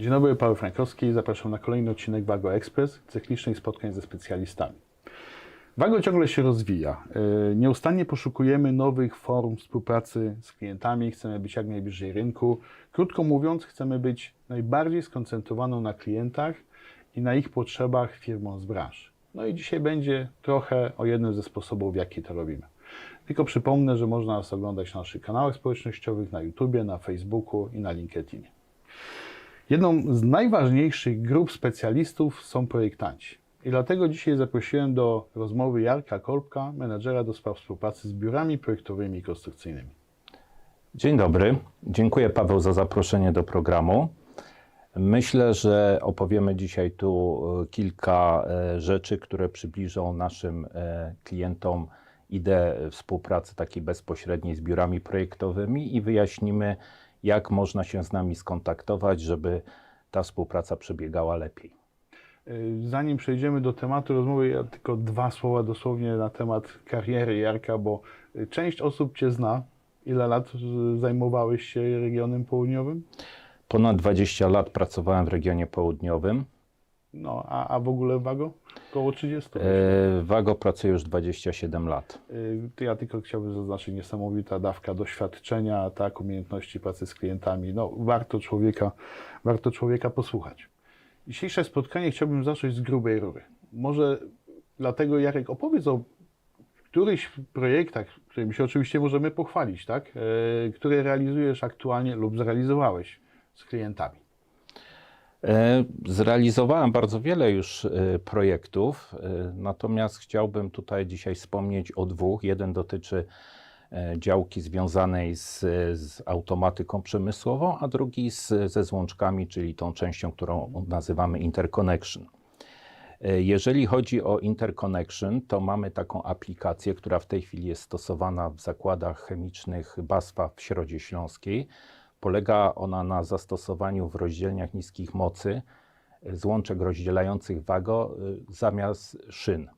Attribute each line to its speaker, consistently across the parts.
Speaker 1: Dzień dobry, Paweł Frankowski. Zapraszam na kolejny odcinek Wago Express, cyklicznych spotkań ze specjalistami. Wago ciągle się rozwija. Yy, Nieustannie poszukujemy nowych form współpracy z klientami, chcemy być jak najbliżej rynku. Krótko mówiąc, chcemy być najbardziej skoncentrowaną na klientach i na ich potrzebach firmą z branży. No i dzisiaj będzie trochę o jednym ze sposobów, w jaki to robimy. Tylko przypomnę, że można nas oglądać na naszych kanałach społecznościowych, na YouTubie, na Facebooku i na LinkedInie. Jedną z najważniejszych grup specjalistów są projektanci. I dlatego dzisiaj zaprosiłem do rozmowy Jarka Kolbka, menedżera do spraw współpracy z biurami projektowymi i konstrukcyjnymi.
Speaker 2: Dzień dobry. Dziękuję Paweł za zaproszenie do programu. Myślę, że opowiemy dzisiaj tu e, kilka e, rzeczy, które przybliżą naszym e, klientom ideę współpracy takiej bezpośredniej z biurami projektowymi i wyjaśnimy, jak można się z nami skontaktować, żeby ta współpraca przebiegała lepiej.
Speaker 1: Yy, Zanim przejdziemy do tematu rozmowy, ja tylko dwa słowa dosłownie na temat kariery Jarka, bo yy, część osób Cię zna. Ile lat yy, zajmowałeś się regionem południowym?
Speaker 2: Ponad 20 lat pracowałem w regionie południowym.
Speaker 1: No, a, a w ogóle Wago? Około 30.
Speaker 2: E, Wago pracuję już 27 lat.
Speaker 1: To Ja tylko chciałbym zaznaczyć, niesamowita dawka doświadczenia, tak, umiejętności pracy z klientami. No, warto człowieka, warto człowieka posłuchać. Dzisiejsze spotkanie chciałbym zacząć z grubej rury. Może dlatego, Jarek, opowiedz o którychś projektach, którymi się oczywiście możemy pochwalić, tak, yy, które realizujesz aktualnie lub zrealizowałeś z klientami.
Speaker 2: E, Zrealizowałem bardzo wiele już e, projektów, e, natomiast chciałbym tutaj dzisiaj wspomnieć o dwóch. Jeden dotyczy działki związanej z, z automatyką przemysłową, a drugi z, ze złączkami, czyli tą częścią, którą nazywamy interconnection. Jeżeli chodzi o interconnection, to mamy taką aplikację, która w tej chwili jest stosowana w zakładach chemicznych BASFA w Środzie Śląskiej. Polega ona na zastosowaniu w rozdzielniach niskich mocy e, złączek rozdzielających wago e, zamiast szyn.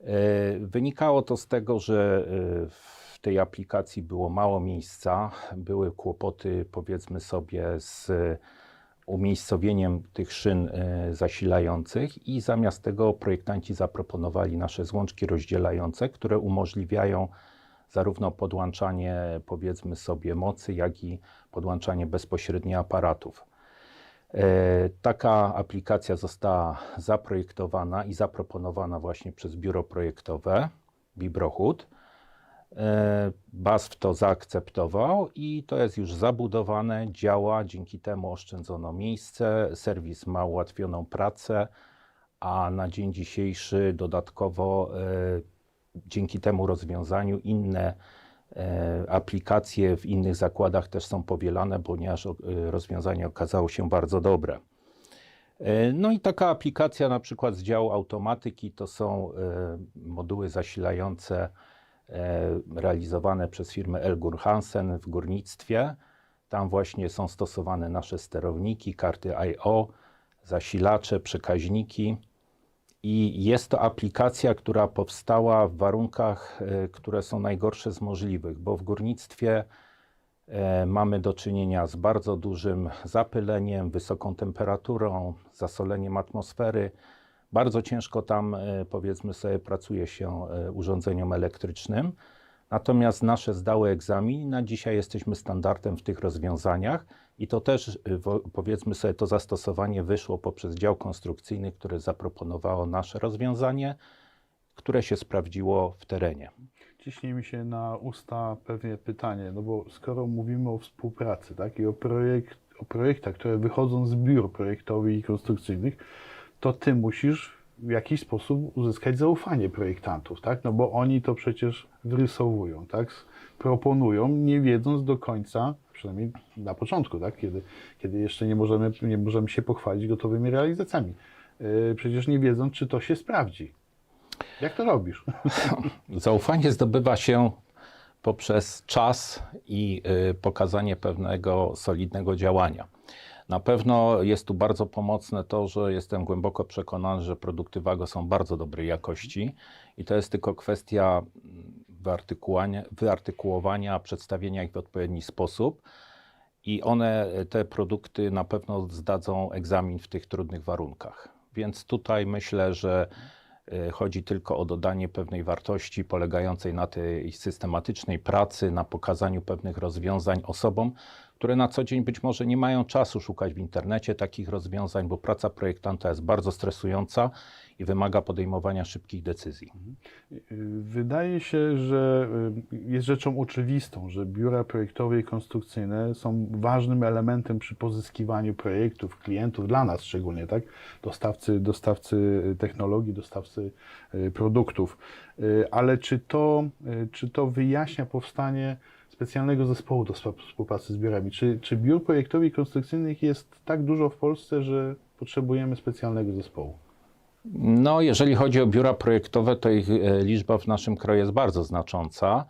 Speaker 2: E, Wynikało to z tego, że w tej aplikacji było mało miejsca, były kłopoty, powiedzmy sobie, z umiejscowieniem tych szyn zasilających i zamiast tego projektanci zaproponowali nasze złączki rozdzielające, które umożliwiają zarówno podłączanie, powiedzmy sobie, mocy, jak i podłączanie bezpośrednio aparatów. E, Taka aplikacja została zaprojektowana i zaproponowana właśnie przez biuro projektowe Bibrochut. E, BASF to zaakceptował i to jest już zabudowane, działa, dzięki temu oszczędzono miejsce, serwis ma ułatwioną pracę, a na dzień dzisiejszy dodatkowo e, dzięki temu rozwiązaniu inne e, aplikacje w innych zakładach też są powielane, ponieważ e, rozwiązanie okazało się bardzo dobre. E, No i taka aplikacja na przykład z działu automatyki to są moduły zasilające realizowane przez firmę Elgur Hansen w górnictwie. Tam właśnie są stosowane nasze sterowniki, karty I/O, zasilacze, przekaźniki. I jest to aplikacja, która powstała w warunkach, e, które są najgorsze z możliwych, bo w górnictwie e, mamy do czynienia z bardzo dużym zapyleniem, wysoką temperaturą, zasoleniem atmosfery. Bardzo ciężko tam, e, powiedzmy sobie, pracuje się urządzeniom elektrycznym. Natomiast nasze zdały egzamin na dzisiaj jesteśmy standardem w tych rozwiązaniach i to też, y, powiedzmy sobie, to zastosowanie wyszło poprzez dział konstrukcyjny, który zaproponowało nasze rozwiązanie, które się sprawdziło w terenie.
Speaker 1: Ciśnie mi się na usta pewnie pytanie, no bo skoro mówimy o współpracy, tak, i o, projekt, o projektach, które wychodzą z biur projektowych i konstrukcyjnych, to ty musisz w jakiś sposób uzyskać zaufanie projektantów, tak, no bo oni to przecież wrysowują, tak, proponują, nie wiedząc do końca, przynajmniej na początku, tak, kiedy, kiedy jeszcze nie możemy, nie możemy się pochwalić gotowymi realizacjami, yy, przecież nie wiedząc, czy to się sprawdzi. Jak to robisz?
Speaker 2: Zaufanie zdobywa się poprzez czas i y, pokazanie pewnego solidnego działania. Na pewno jest tu bardzo pomocne to, że jestem głęboko przekonany, że produkty Wago są bardzo dobrej jakości i to jest tylko kwestia mm, wyartykułowania, wyartykułowania przedstawienia ich w odpowiedni sposób. i one, e, te produkty na pewno zdadzą egzamin w tych trudnych warunkach. Więc tutaj myślę, że e, chodzi tylko o dodanie pewnej wartości polegającej na tej systematycznej pracy, na pokazaniu pewnych rozwiązań osobom, które na co dzień być może nie mają czasu szukać w internecie takich rozwiązań, bo praca projektanta jest bardzo stresująca i wymaga podejmowania szybkich decyzji.
Speaker 1: Y, Wydaje się, że y, jest rzeczą oczywistą, że biura projektowe i konstrukcyjne są ważnym elementem przy pozyskiwaniu projektów, klientów, dla nas szczególnie, tak? Dostawcy, dostawcy technologii, dostawcy y, produktów. Ale czy to, czy to wyjaśnia powstanie specjalnego zespołu do współpracy z biurami? Czy, czy biur projektowych konstrukcyjnych jest tak dużo w Polsce, że potrzebujemy specjalnego zespołu?
Speaker 2: No, jeżeli chodzi o biura projektowe, to ich e, liczba w naszym kraju jest bardzo znacząca.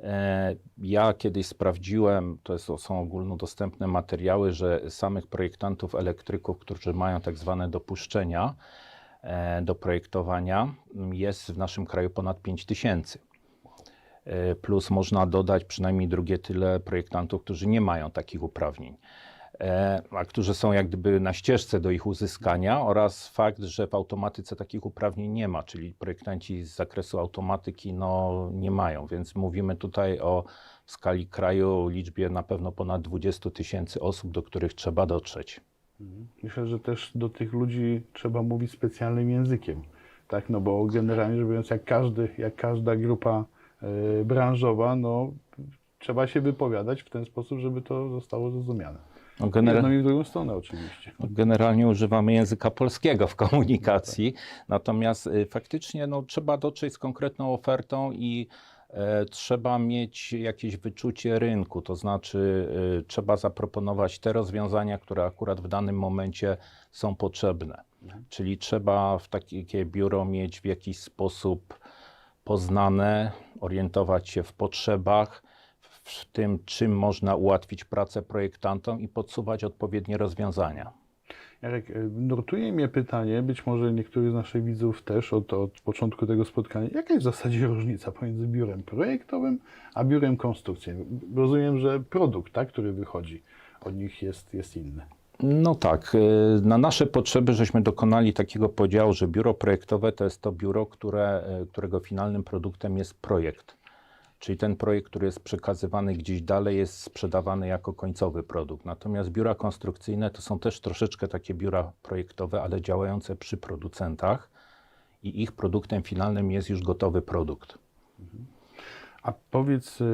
Speaker 2: E, Ja kiedyś sprawdziłem, to jest, są ogólnodostępne materiały, że samych projektantów elektryków, którzy mają tak zwane dopuszczenia e, do projektowania, jest w naszym kraju ponad 5 tysięcy. E, Plus można dodać przynajmniej drugie tyle projektantów, którzy nie mają takich uprawnień e, a którzy są jak gdyby na ścieżce do ich uzyskania oraz fakt, że w automatyce takich uprawnień nie ma, czyli projektanci z zakresu automatyki no, nie mają, więc mówimy tutaj o w skali kraju liczbie na pewno ponad 20 tysięcy osób, do których trzeba dotrzeć.
Speaker 1: Myślę, że też do tych ludzi trzeba mówić specjalnym językiem, tak? No bo generalnie rzecz biorąc, jak, każdy, jak każda grupa branżowa, no trzeba się wypowiadać w ten sposób, żeby to zostało zrozumiane.
Speaker 2: No, genera-
Speaker 1: jedną i w drugą stronę oczywiście.
Speaker 2: No, Generalnie używamy języka polskiego w komunikacji, natomiast y, faktycznie no, trzeba dotrzeć z konkretną ofertą i e, trzeba mieć jakieś wyczucie rynku, to znaczy y, trzeba zaproponować te rozwiązania, które akurat w danym momencie są potrzebne. Czyli trzeba w takie biuro mieć w jakiś sposób poznane, orientować się w potrzebach, w tym, czym można ułatwić pracę projektantom i podsuwać odpowiednie rozwiązania.
Speaker 1: Jarek, e, nurtuje mnie pytanie, być może niektórych z naszych widzów też od, od początku tego spotkania, jaka jest w zasadzie różnica pomiędzy biurem projektowym a biurem konstrukcyjnym? Rozumiem, że produkt, tak, który wychodzi od nich jest, jest inny.
Speaker 2: No tak, y, na nasze potrzeby żeśmy dokonali takiego podziału, że biuro projektowe to jest to biuro, które, y, którego finalnym produktem jest projekt. Czyli ten projekt, który jest przekazywany gdzieś dalej, jest sprzedawany jako końcowy produkt. Natomiast biura konstrukcyjne to są też troszeczkę takie biura projektowe, ale działające przy producentach i ich produktem finalnym jest już gotowy produkt.
Speaker 1: A powiedz, y,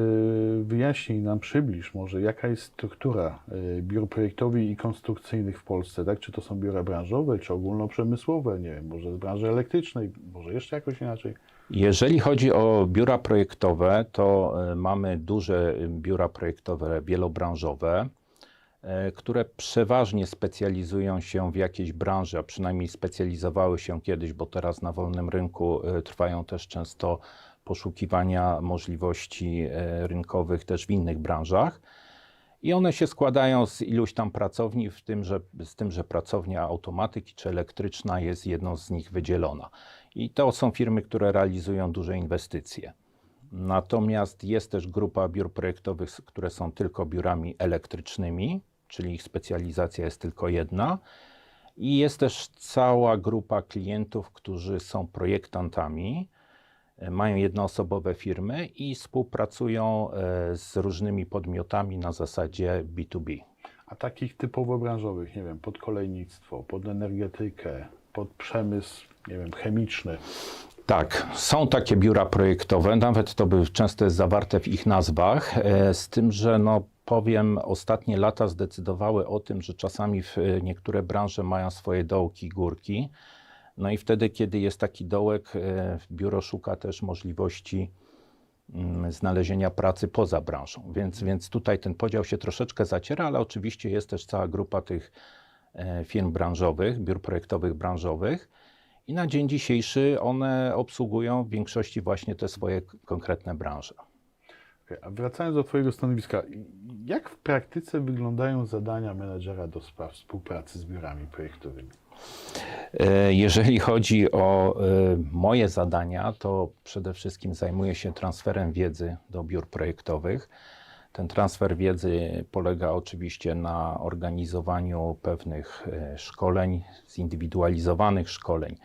Speaker 1: wyjaśnij nam, przybliż może, jaka jest struktura y, biur projektowych i konstrukcyjnych w Polsce, tak? Czy to są biura branżowe, czy ogólnoprzemysłowe, nie wiem, może z branży elektrycznej, może jeszcze jakoś inaczej?
Speaker 2: Jeżeli chodzi o biura projektowe, to e, mamy duże biura projektowe wielobranżowe, które przeważnie specjalizują się w jakiejś branży, a przynajmniej specjalizowały się kiedyś, bo teraz na wolnym rynku trwają też często poszukiwania możliwości e, rynkowych też w innych branżach. I one się składają z iluś tam pracowni, w tym, że, z tym, że pracownia automatyki czy elektryczna jest jedną z nich wydzielona. I to są firmy, które realizują duże inwestycje. Natomiast jest też grupa biur projektowych, które są tylko biurami elektrycznymi, czyli ich specjalizacja jest tylko jedna. I jest też cała grupa klientów, którzy są projektantami, mają jednoosobowe firmy i współpracują e, z różnymi podmiotami na zasadzie B2B.
Speaker 1: A takich typowo branżowych, nie wiem, pod kolejnictwo, pod energetykę, pod przemysł, nie wiem, chemiczny,
Speaker 2: Tak, są takie biura projektowe, nawet to by często jest zawarte w ich nazwach, e, z tym, że no powiem, ostatnie lata zdecydowały o tym, że czasami w, e, niektóre branże mają swoje dołki, górki. No i wtedy, kiedy jest taki dołek, e, biuro szuka też możliwości mm, znalezienia pracy poza branżą. Więc, więc tutaj ten podział się troszeczkę zaciera, ale oczywiście jest też cała grupa tych e, firm branżowych, biur projektowych branżowych. I na dzień dzisiejszy one obsługują w większości właśnie te swoje konkretne branże.
Speaker 1: Okej, A wracając do Twojego stanowiska, jak w praktyce wyglądają zadania menedżera do spraw współpracy z biurami projektowymi?
Speaker 2: E, Jeżeli chodzi o e, moje zadania, to przede wszystkim zajmuję się transferem wiedzy do biur projektowych. Ten transfer wiedzy polega oczywiście na organizowaniu pewnych e, szkoleń, zindywidualizowanych szkoleń,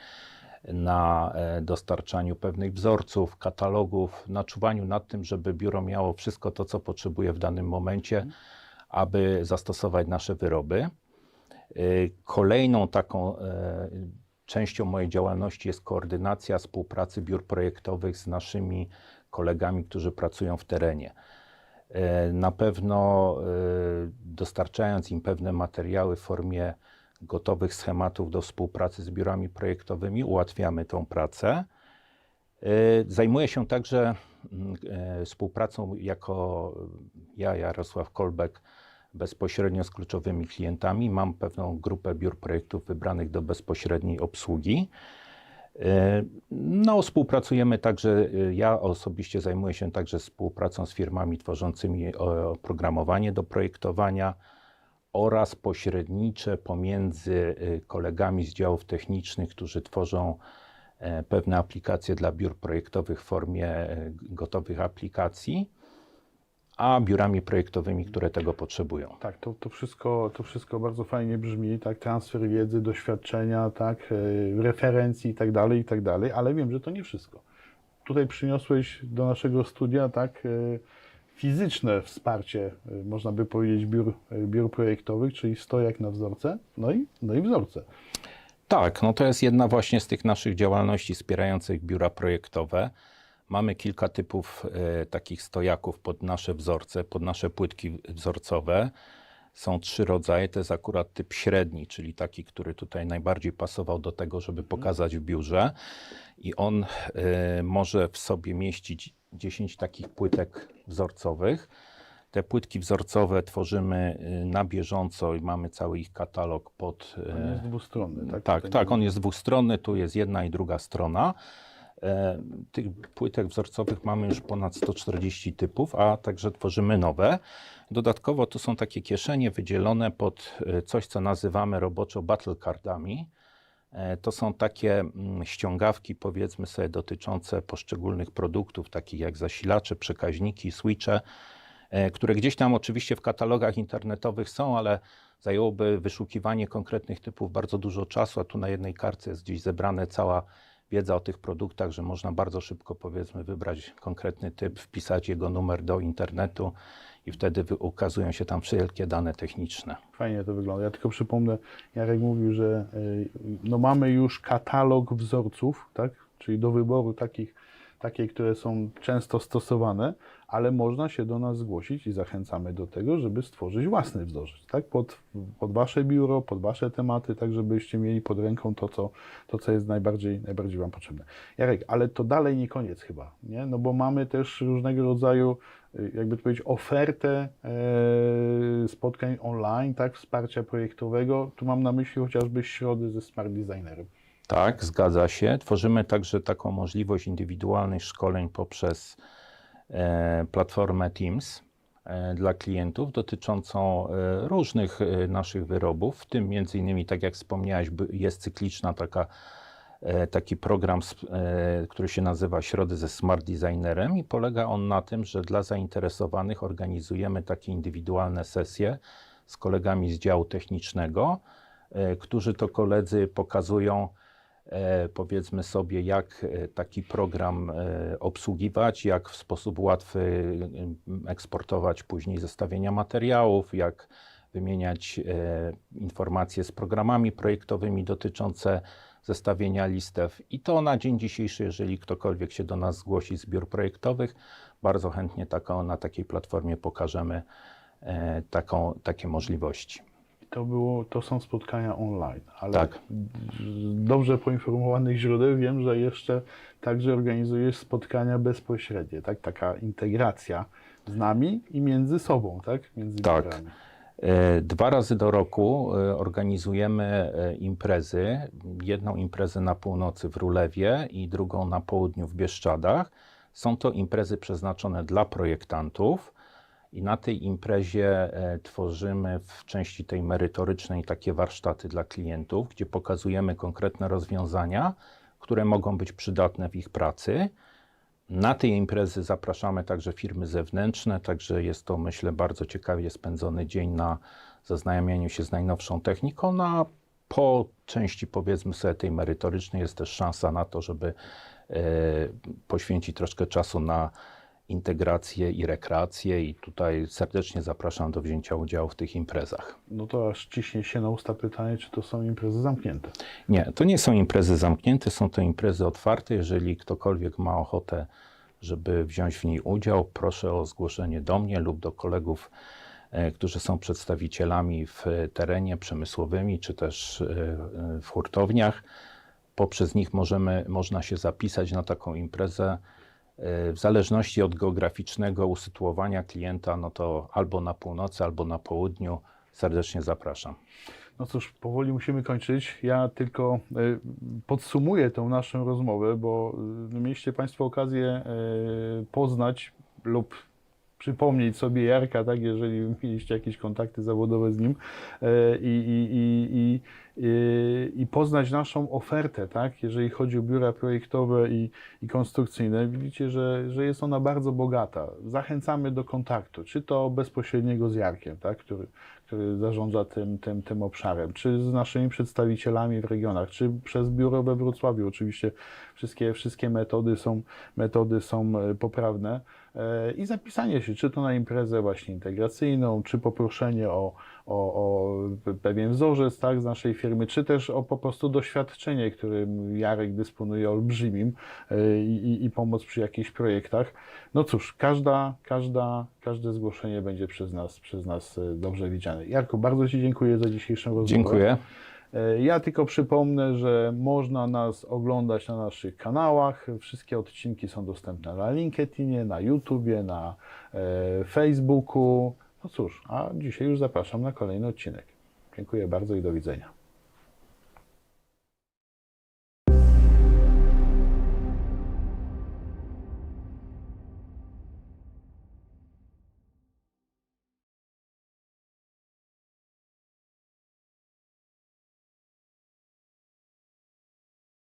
Speaker 2: na e, dostarczaniu pewnych wzorców, katalogów, na czuwaniu nad tym, żeby biuro miało wszystko to, co potrzebuje w danym momencie, aby zastosować nasze wyroby. Y, Kolejną taką e, częścią mojej działalności jest koordynacja współpracy biur projektowych z naszymi kolegami, którzy pracują w terenie. E, Na pewno e, dostarczając im pewne materiały w formie gotowych schematów do współpracy z biurami projektowymi, ułatwiamy tą pracę. E, Zajmuję się także mm, e, współpracą jako ja, Jarosław Kolbek, bezpośrednio z kluczowymi klientami. Mam pewną grupę biur projektów wybranych do bezpośredniej obsługi. No, współpracujemy także, ja osobiście zajmuję się także współpracą z firmami tworzącymi oprogramowanie do projektowania oraz pośrednicze pomiędzy e, kolegami z działów technicznych, którzy tworzą e, pewne aplikacje dla biur projektowych w formie e, gotowych aplikacji, a biurami projektowymi, które tego potrzebują.
Speaker 1: Tak, to, to, wszystko, to wszystko bardzo fajnie brzmi, tak, transfer wiedzy, doświadczenia, tak, e, referencji i tak dalej, i tak dalej, ale wiem, że to nie wszystko. Tutaj przyniosłeś do naszego studia, tak, fizyczne wsparcie, e, można by powiedzieć, biur, e, biur projektowych, czyli stojak na wzorce, no i, no i wzorce.
Speaker 2: Tak, no to jest jedna właśnie z tych naszych działalności wspierających biura projektowe. Mamy kilka typów e, takich stojaków pod nasze wzorce, pod nasze płytki wzorcowe. Są trzy rodzaje. To jest akurat typ średni, czyli taki, który tutaj najbardziej pasował do tego, żeby pokazać w biurze. I on e, może w sobie mieścić 10 takich płytek wzorcowych. Te płytki wzorcowe tworzymy e, na bieżąco i mamy cały ich katalog pod. e,
Speaker 1: On jest dwustronny, tak?
Speaker 2: tak, tak, on jest dwustronny, tu jest jedna i druga strona. E, Tych płytek wzorcowych mamy już ponad 140 typów, a także tworzymy nowe. Dodatkowo tu są takie kieszenie wydzielone pod e, coś, co nazywamy roboczo battle cardami. E, To są takie mm, ściągawki, powiedzmy sobie, dotyczące poszczególnych produktów, takich jak zasilacze, przekaźniki, switche, e, które gdzieś tam oczywiście w katalogach internetowych są, ale zajęłoby wyszukiwanie konkretnych typów bardzo dużo czasu, a tu na jednej kartce jest gdzieś zebrane cała wiedza o tych produktach, że można bardzo szybko powiedzmy wybrać konkretny typ, wpisać jego numer do internetu i wtedy ukazują się tam wszelkie dane techniczne.
Speaker 1: Fajnie to wygląda. Ja tylko przypomnę, Jarek mówił, że y, no mamy już katalog wzorców, tak? czyli do wyboru takich, takie, które są często stosowane, ale można się do nas zgłosić i zachęcamy do tego, żeby stworzyć własny wzorzec, tak? pod, pod Wasze biuro, pod Wasze tematy, tak żebyście mieli pod ręką to, co, to, co jest najbardziej, najbardziej Wam potrzebne. Jarek, ale to dalej nie koniec chyba, nie? no bo mamy też różnego rodzaju y, jakby to powiedzieć, ofertę e, spotkań online, tak, wsparcia projektowego. Tu mam na myśli chociażby środy ze Smart Designerem.
Speaker 2: Tak, zgadza się. Tworzymy także taką możliwość indywidualnych szkoleń poprzez platformę Teams e, dla klientów dotyczącą e, różnych e, naszych wyrobów, w tym między innymi, tak jak wspomniałeś, jest cykliczna taka, e, taki program, e, który się nazywa Środy ze Smart Designerem i polega on na tym, że dla zainteresowanych organizujemy takie indywidualne sesje z kolegami z działu technicznego, e, którzy to koledzy pokazują e, powiedzmy sobie, jak e, taki program e, obsługiwać, jak w sposób łatwy e, eksportować później zestawienia materiałów, jak wymieniać e, informacje z programami projektowymi dotyczące zestawienia listew. I to na dzień dzisiejszy, jeżeli ktokolwiek się do nas zgłosi z biur projektowych, bardzo chętnie taką, na takiej platformie pokażemy e, taką, takie możliwości.
Speaker 1: To, było, to są spotkania online, ale
Speaker 2: Tak.
Speaker 1: z dobrze poinformowanych źródeł wiem, że jeszcze także organizujesz spotkania bezpośrednie, tak? Taka integracja z nami i między sobą, tak? Między
Speaker 2: Tak. E, Dwa razy do roku e, organizujemy e, imprezy. Jedną imprezę na północy w Rulewie i drugą na południu w Bieszczadach. Są to imprezy przeznaczone dla projektantów. I na tej imprezie e, tworzymy w części tej merytorycznej takie warsztaty dla klientów, gdzie pokazujemy konkretne rozwiązania, które mogą być przydatne w ich pracy. Na tej imprezy zapraszamy także firmy zewnętrzne, także jest to myślę bardzo ciekawie spędzony dzień na zaznajamianiu się z najnowszą techniką. No, a po części powiedzmy sobie tej merytorycznej jest też szansa na to, żeby e, poświęcić troszkę czasu na integrację i rekreację i tutaj serdecznie zapraszam do wzięcia udziału w tych imprezach.
Speaker 1: No to aż ciśnie się na usta pytanie, czy to są imprezy zamknięte.
Speaker 2: Nie, to nie są imprezy zamknięte, są to imprezy otwarte. Jeżeli ktokolwiek ma ochotę, żeby wziąć w niej udział, proszę o zgłoszenie do mnie lub do kolegów, e, którzy są przedstawicielami w terenie przemysłowymi czy też e, w hurtowniach. Poprzez nich możemy, można się zapisać na taką imprezę. E, W zależności od geograficznego usytuowania klienta, no to albo na północy, albo na południu. Serdecznie zapraszam.
Speaker 1: No cóż, powoli musimy kończyć. Ja tylko y, podsumuję tą naszą rozmowę, bo y, mieliście Państwo okazję y, poznać lub przypomnieć sobie Jarka, tak, jeżeli mieliście jakieś kontakty zawodowe z nim i, i, i, i, i, i poznać naszą ofertę, tak, jeżeli chodzi o biura projektowe i, i konstrukcyjne. Widzicie, że, że jest ona bardzo bogata. Zachęcamy do kontaktu, czy to bezpośredniego z Jarkiem, tak, który, który zarządza tym, tym, tym obszarem, czy z naszymi przedstawicielami w regionach, czy przez biuro we Wrocławiu. Oczywiście wszystkie, wszystkie metody są, metody są e, poprawne. E, I zapisanie się, czy to na imprezę właśnie integracyjną, czy poproszenie o, o, o pewien wzorzec tak, z naszej firmy, czy też o po prostu doświadczenie, którym Jarek dysponuje olbrzymim e, i, i, pomoc przy jakichś projektach. No cóż, każda, każda, każde zgłoszenie będzie przez nas, przez nas e, dobrze widziane. Jarku, bardzo Ci dziękuję za dzisiejszą rozmowę.
Speaker 2: Dziękuję.
Speaker 1: E, Ja tylko przypomnę, że można nas oglądać na naszych kanałach. Wszystkie odcinki są dostępne na LinkedInie, na YouTubie, na Facebooku. No cóż, a dzisiaj już zapraszam na kolejny odcinek. Dziękuję bardzo i do widzenia.